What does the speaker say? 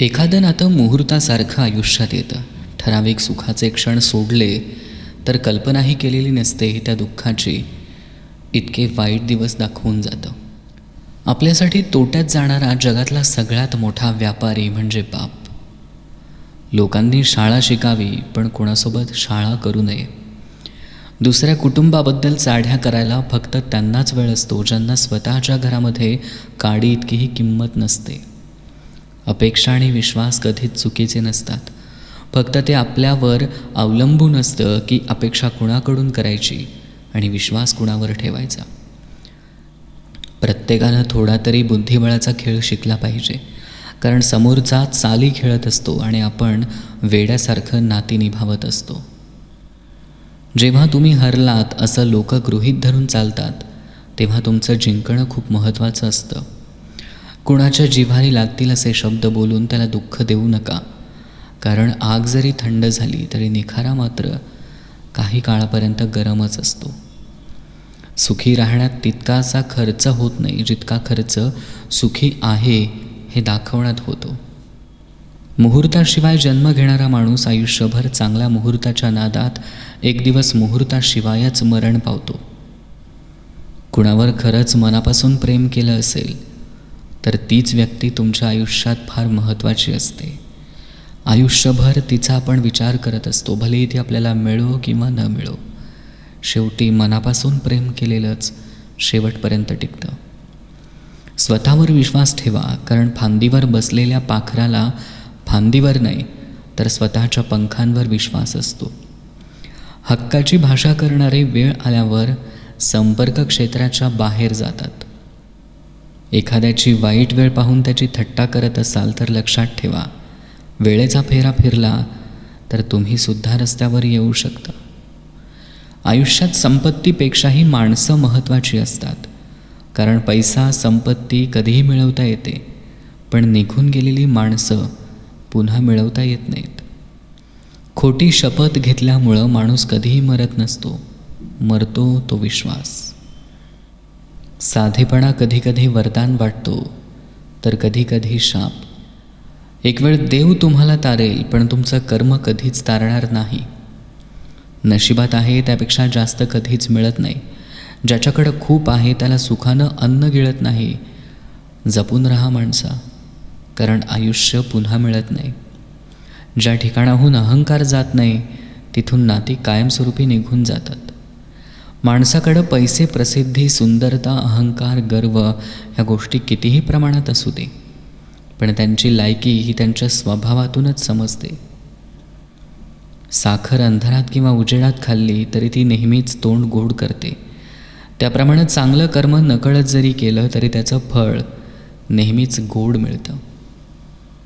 एखादं नातं मुहूर्तासारखं आयुष्यात येतं. ठराविक सुखाचे क्षण सोडले तर कल्पनाही केलेली नसते त्या दुःखाची. इतके वाईट दिवस दाखवून जातं. आपल्यासाठी तोट्यात जाणारा जगातला सगळ्यात मोठा व्यापारी म्हणजे बाप. लोकांनी शाळा शिकावी पण कोणासोबत शाळा करू नये. दुसऱ्या कुटुंबाबद्दल चाढ्या करायला फक्त त्यांनाच वेळ असतो ज्यांना स्वतःच्या घरामध्ये काडी इतकीही किंमत नसते. अपेक्षा आणि विश्वास कधीच चुकीचे नसतात. फक्त ते आपल्यावर अवलंबून असतं की अपेक्षा कुणाकडून करायची आणि विश्वास कुणावर ठेवायचा. प्रत्येकानं थोडा तरी बुद्धिबळाचा खेळ शिकला पाहिजे. कारण समोरचा चाली खेळत असतो आणि आपण वेड्यासारखं नाती निभावत असतो. जेव्हा तुम्ही हरलात असं लोक गृहीत धरून चालतात तेव्हा तुमचं जिंकणं खूप महत्त्वाचं असतं. कुणाच्या जिव्हारी लागतील असे शब्द बोलून त्याला दुःख देऊ नका. कारण आग जरी थंड झाली तरी निखारा मात्र काही काळापर्यंत गरमच असतो. सुखी राहण्यात तितकासा खर्च होत नाही जितका खर्च सुखी आहे हे दाखवण्यात होतो. मुहूर्ताशिवाय जन्म घेणारा माणूस आयुष्यभर चांगल्या मुहूर्ताच्या नादात एक दिवस मुहूर्ताशिवायच मरण पावतो. कुणावर खरंच मनापासून प्रेम केलं असेल तर तीच व्यक्ती तुमच्या आयुष्यात फार महत्त्वाची असते. आयुष्यभर तिचा आपण विचार करत असतो भलेही ती आपल्याला मिळो किंवा न मिळो. शेवटी मनापासून प्रेम केलेलंच शेवटपर्यंत टिकतं. स्वतःवर विश्वास ठेवा कारण फांदीवर बसलेल्या पाखराला फांदीवर नाही तर स्वतःच्या पंखांवर विश्वास असतो. हक्काची भाषा करणारे वेळ आल्यावर संपर्क क्षेत्राच्या बाहेर जातात. एखाद्याची वाईट वेळ पाहून त्याची थट्टा करत असाल तर लक्षात ठेवा. वेळेचा फेरा फिरला तर तुम्हीसुद्धा रस्त्यावर येऊ शकता. आयुष्यात संपत्तीपेक्षाही माणसं महत्त्वाची असतात. कारण पैसा संपत्ती कधीही मिळवता येते पण निघून गेलेली माणसं पुन्हा मिळवता येत नाहीत. खोटी शपथ घेतल्यामुळं माणूस कधीही मरत नसतो. मरतो तो विश्वास. साधेपणा कधीकधी वरदान वाटतो तर कधीकधी शाप. एक वेळ देव तुम्हाला तारेल पण तुमचं कर्म कधीच तारणार नाही. नशिबात आहे त्यापेक्षा जास्त कधीच मिळत नाही. ज्याच्याकडं खूप आहे त्याला सुखानं अन्न गिळत नाही. जपून राहा माणसा कारण आयुष्य पुन्हा मिळत नाही. ज्या ठिकाणाहून अहंकार जात नाही तिथून नाती कायमस्वरूपी निघून जातात. माणसाकडं पैसे प्रसिद्धी सुंदरता अहंकार गर्व ह्या गोष्टी कितीही प्रमाणात असू दे पण त्यांची लायकी ही त्यांच्या स्वभावातूनच समजते. साखर अंधारात किंवा उजेडात खाल्ली तरी ती नेहमीच तोंड गोड करते. त्याप्रमाणे चांगलं कर्म नकळत जरी केलं तरी त्याचं फळ नेहमीच गोड मिळतं.